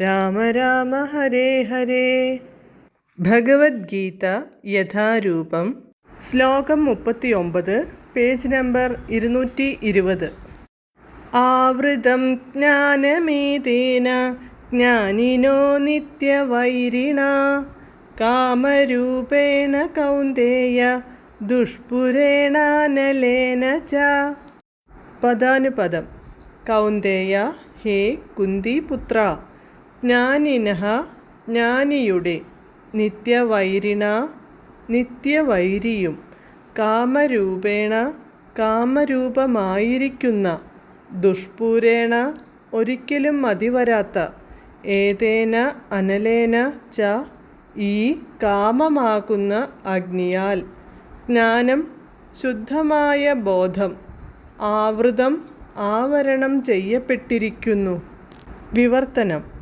രാമ രാമ ഹരേ ഹരേ. ഭഗവത്ഗീത യഥാരൂപം. ശ്ലോകം മുപ്പത്തിയൊമ്പത് page number ഇരുന്നൂറ്റി ഇരുപത് ആവൃതം ജ്ഞാനമേതേന ജ്ഞാനിനോ നിത്യവൈരിണ. കാമരൂപേണ കൗന്ദേയ ദുഷ്പുരേണാനലേന ച. പദാനുപദം. കൗന്ദേയ ഹേ കുന്തിപുത്ര. ജ്ഞാനിനഃ ജ്ഞാനിയുടെ നിത്യവൈരിണ നിത്യവൈരിയും കാമരൂപേണ കാമരൂപമായിരിക്കുന്ന ദുഷ്പൂരേണ ഒരിക്കലും മതിവരാത്ത ഏതേന അനലേന ച ഈ കാമമാകുന്ന അഗ്നിയാൽ. ജ്ഞാനം ശുദ്ധമായ ബോധം ആവൃതം ആവരണം ചെയ്യപ്പെട്ടിരിക്കുന്നു. വിവർത്തനം.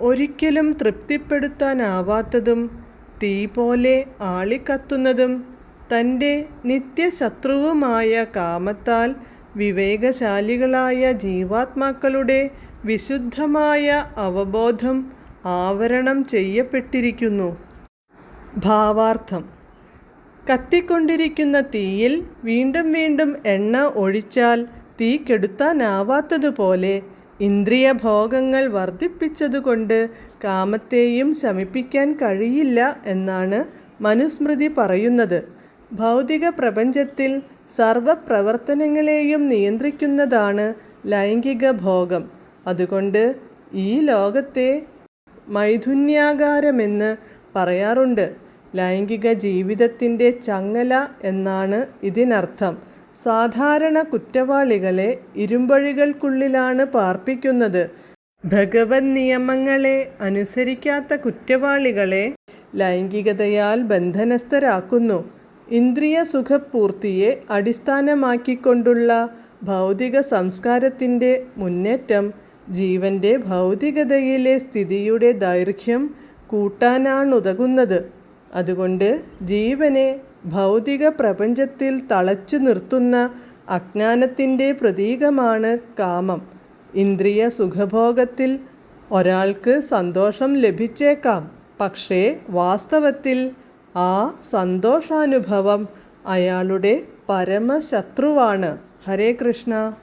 ഒരിക്കലും തൃപ്തിപ്പെടുത്താനാവാത്തതും തീ പോലെ ആളിക്കത്തുന്നതും തന്റെ നിത്യശത്രുവുമായ കാമത്താൽ വിവേകശാലികളായ ജീവാത്മാക്കളുടെ വിശുദ്ധമായ അവബോധം ആവരണം ചെയ്യപ്പെട്ടിരിക്കുന്നു. ഭാവാർത്ഥം. കത്തിക്കൊണ്ടിരിക്കുന്ന തീയിൽ വീണ്ടും വീണ്ടും എണ്ണ ഒഴിച്ചാൽ തീ കെടുത്താനാവാത്തതുപോലെ ഇന്ദ്രിയ ഭോഗങ്ങൾ വർദ്ധിപ്പിച്ചതുകൊണ്ട് കാമത്തെയും ശമിപ്പിക്കാൻ കഴിയില്ല എന്നാണ് മനുസ്മൃതി പറയുന്നത്. ഭൗതിക പ്രപഞ്ചത്തിൽ സർവപ്രവർത്തനങ്ങളെയും നിയന്ത്രിക്കുന്നതാണ് ലൈംഗിക ഭോഗം. അതുകൊണ്ട് ഈ ലോകത്തെ മൈഥുന്യാകാരമെന്ന് പറയാറുണ്ട്. ലൈംഗിക ജീവിതത്തിന്റെ ചങ്ങല എന്നാണ് ഇതിനർത്ഥം. സാധാരണ കുറ്റവാളികളെ ഇരുമ്പഴികൾക്കുള്ളിലാണ് പാർപ്പിക്കുന്നത്. ഭഗവത് നിയമങ്ങളെ അനുസരിക്കാത്ത കുറ്റവാളികളെ ലൈംഗികതയാൽ ബന്ധനസ്ഥരാക്കുന്നു. ഇന്ദ്രിയ സുഖപൂർത്തിയെ അടിസ്ഥാനമാക്കിക്കൊണ്ടുള്ള ഭൗതിക സംസ്കാരത്തിന്റെ മുന്നേറ്റം ജീവന്റെ ഭൗതികതയിലെ സ്ഥിതിയുടെ ദൈർഘ്യം കൂട്ടാനാണുതകുന്നത്. അതുകൊണ്ട് ജീവനെ ഭൗതിക പ്രപഞ്ചത്തിൽ തളച്ചു നിർത്തുന്ന അജ്ഞാനത്തിന്റെ പ്രതീകമാണ് കാമം. ഇന്ദ്രിയ സുഖഭോഗത്തിൽ ഒരാൾക്ക് സന്തോഷം ലഭിച്ചേക്കാം. പക്ഷേ വാസ്തവത്തിൽ ആ സന്തോഷാനുഭവം അയാളുടെ പരമശത്രുവാണ്. ഹരേ കൃഷ്ണ.